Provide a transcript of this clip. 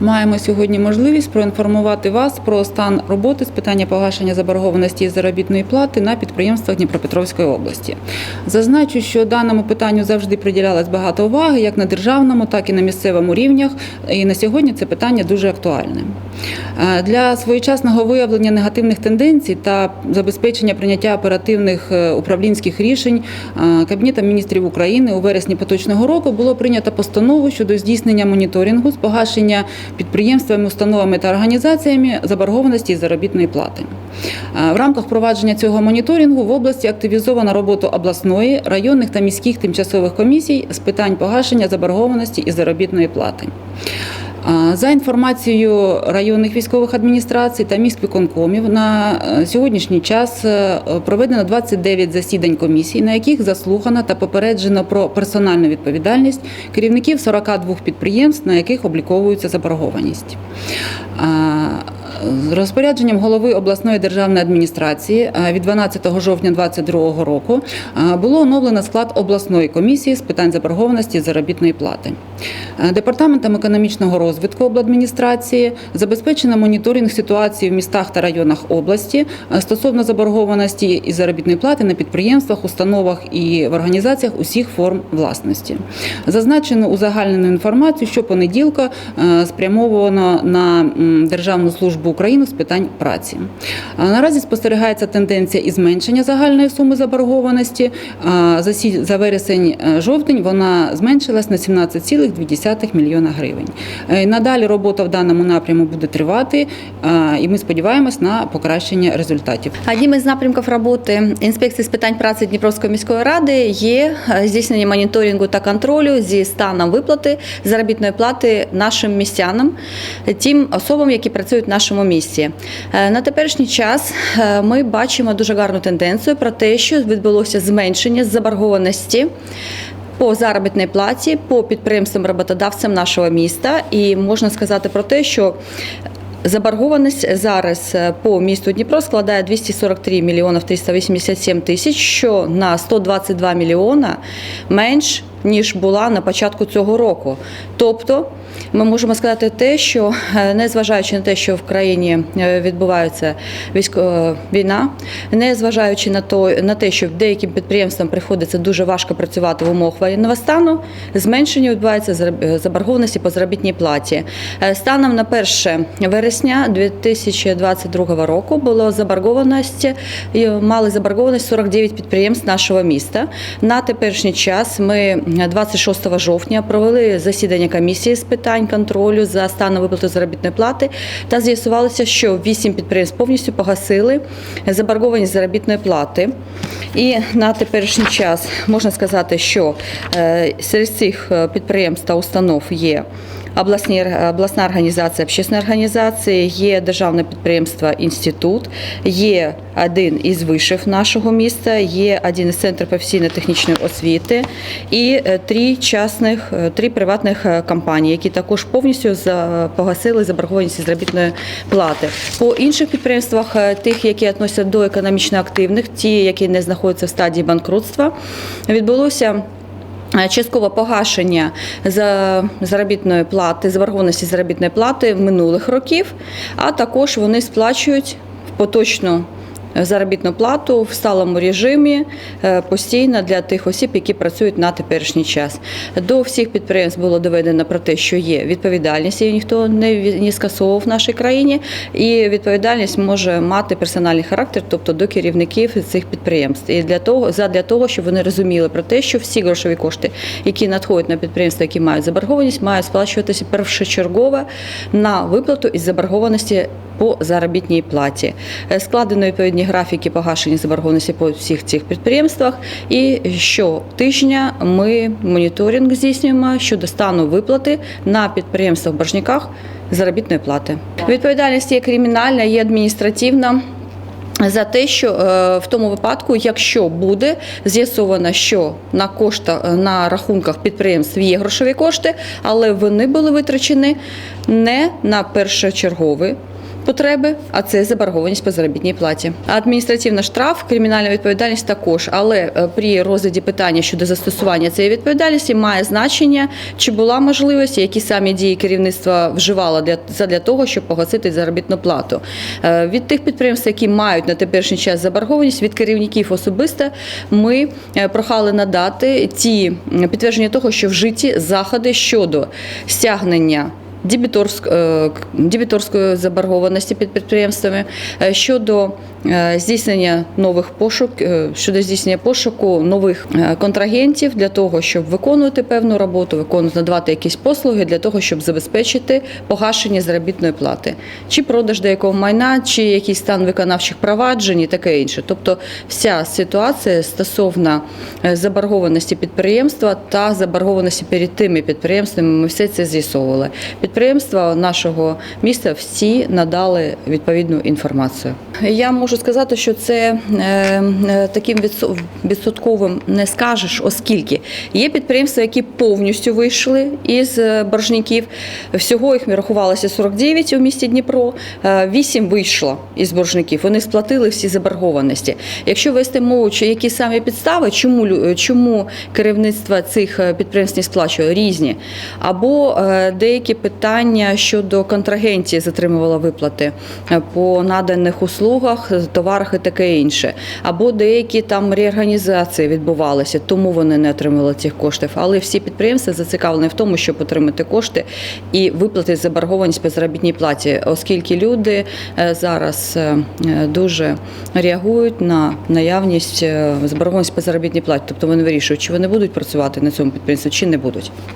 Маємо сьогодні можливість проінформувати вас про стан роботи з питання погашення заборгованості заробітної плати на підприємствах Дніпропетровської області. Зазначу, що даному питанню завжди приділялось багато уваги як на державному, так і на місцевому рівнях. І на сьогодні це питання дуже актуальне. Е, Для своєчасного виявлення негативних тенденцій та забезпечення прийняття оперативних е, управлінських рішень е, Кабінетом міністрів України у вересні поточного року було прийнято постанову щодо здійснення моніторингу з погашення підприємствами, установами та організаціями заборгованості і заробітної плати. Е, В рамках провадження цього моніторингу в області активізована робота обласної, районних та міських тимчасових комісій з питань погашення заборгованості і заробітної плати. За інформацією районних військових адміністрацій та міськвиконкомів, на е, сьогоднішній час е, проведено 29 засідань комісій, на яких заслухано та попереджено про персональну відповідальність керівників 42 підприємств, на яких обліковується заборгованість. Розпорядженням голови обласної державної адміністрації від 12 жовтня 2022 року було оновлено склад обласної комісії з питань заборгованості заробітної плати. Е, Департаментом економічного розвитку обладміністрації забезпечено моніторинг ситуації в містах та районах області е, стосовно заборгованості і заробітної плати на підприємствах, установах і в організаціях усіх форм власності. Зазначено узагальнену інформацію, що понеділка е, спрямовано на Державну службу України з питань праці. Наразі спостерігається тенденція і зменшення загальної суми заборгованості. За вересень-жовтень вона зменшилась на 17,2 мільйона гривень. Е, Надалі робота в даному напряму буде тривати, і ми сподіваємось на покращення результатів. Одним із напрямків роботи інспекції з питань праці Дніпровської міської ради є е, здійснення моніторингу та контролю зі станом виплати заробітної плати нашим містянам, тим особам, які працюють в нашому місті. Е, На теперішній час е, ми бачимо дуже гарну тенденцію про те, що відбулося зменшення заборгованості. По заробітній платі по підприємствам роботодавцям нашого міста, і можна сказати про те, що Заборгованість зараз е, по місту Дніпро складає 243 мільйонів 387 тисяч, що на 122 мільйона менш ніж була на початку цього року. Тобто ми можемо сказати те, що е, незважаючи на те, що в країні е, відбувається військо е, війна, незважаючи на то на те, що деяким підприємствам приходиться дуже важко працювати в умовах воєнного стану, зменшення відбувається заборгованості по заробітній платі. Е, Станом на 1 вересня 2022 року було заборгованість, мали заборгованість 49 підприємств нашого міста. На теперішній час ми 26 жовтня провели засідання комісії з питань контролю за станом виплати заробітної плати та з'ясувалося, що 8 підприємств повністю погасили заборгованість заробітної плати. І на теперішній час можна сказати, що е, серед цих е, підприємств та установ є обласні, обласна організація, общественна організація, є державне підприємство Інститут, є один із вишів нашого міста, є один із центрів професійно-технічної освіти і е, три частних, е, три приватних е, компанії, які також повністю погасили заборгованість із заробітної плати. По інших підприємствах, е, тих, які відносяться до економічно активних, ті, які не знаходяться в стадії банкрутства, відбулося. Е, Часткове погашення за заробітної плати, заборгованості заробітної плати минулих років, а також вони сплачують в поточну заробітну плату в сталому режимі е, постійно для тих осіб, які працюють на теперішній час. До всіх підприємств було доведено про те, що є відповідальність, її ніхто не, не скасовував в нашій країні, і відповідальність може мати персональний характер, тобто до керівників цих підприємств. І для того, задля того, щоб вони розуміли про те, що всі грошові кошти, які надходять на підприємства, які мають заборгованість, мають сплачуватися першочергово на виплату із заборгованості по заробітній платі. Е, Складено відповідні графіки погашення заборгованості по всіх цих підприємствах. І щотижня ми моніторинг здійснюємо щодо стану виплати на підприємствах боржниках заробітної плати. Відповідальність є кримінальна, є адміністративна. За те, що е, в тому випадку, якщо буде з'ясовано, що на коштах на рахунках підприємств є грошові кошти, але вони були витрачені не на першочергові потреби, а це заборгованість по заробітній платі. Адміністративна штраф, кримінальна відповідальність також. Але е, при розгляді питання щодо застосування цієї відповідальності має значення, чи була можливість, які самі дії керівництва вживало для задля того, щоб погасити заробітну плату. Е, Від тих підприємств, які мають на теперішній час заборгованість, від керівників особисто ми е, прохали надати ті підтвердження того, що вжиті заходи щодо стягнення. Е, дебіторської заборгованості під підприємствами е, щодо здійснення нових пошук, е, щодо здійснення пошуку нових е, контрагентів для того, щоб виконувати певну роботу, виконувати надавати якісь послуги для того, щоб забезпечити погашення заробітної плати, чи продаж деякого майна, чи якийсь стан виконавчих проваджень і таке інше. Тобто, вся ситуація стосовно е, заборгованості підприємства та заборгованості перед тими підприємствами, ми все це з'ясовували. Підприємства нашого міста всі надали відповідну інформацію. Я можу сказати, що це е, е, таким відсотковим не скажеш, оскільки є підприємства, які повністю вийшли із е, боржників. Всього їх рахувалося 49 у місті Дніпро. 8 вийшло із боржників. Вони сплатили всі заборгованості. Якщо вести мову, чи які саме підстави, чому чому керівництво цих підприємств не сплачує різні, або деякі питання щодо контрагентів затримувало виплати по наданих услугах, товарах і таке інше, або деякі там реорганізації відбувалися, тому вони не отримали цих коштів. Але всі підприємства зацікавлені в тому, щоб отримати кошти і виплатити заборгованість по заробітній платі, оскільки люди е, зараз е, дуже реагують на наявність е, заборгованості по заробітній платі. Тобто вони вирішують, чи вони будуть працювати на цьому підприємстві, чи не будуть.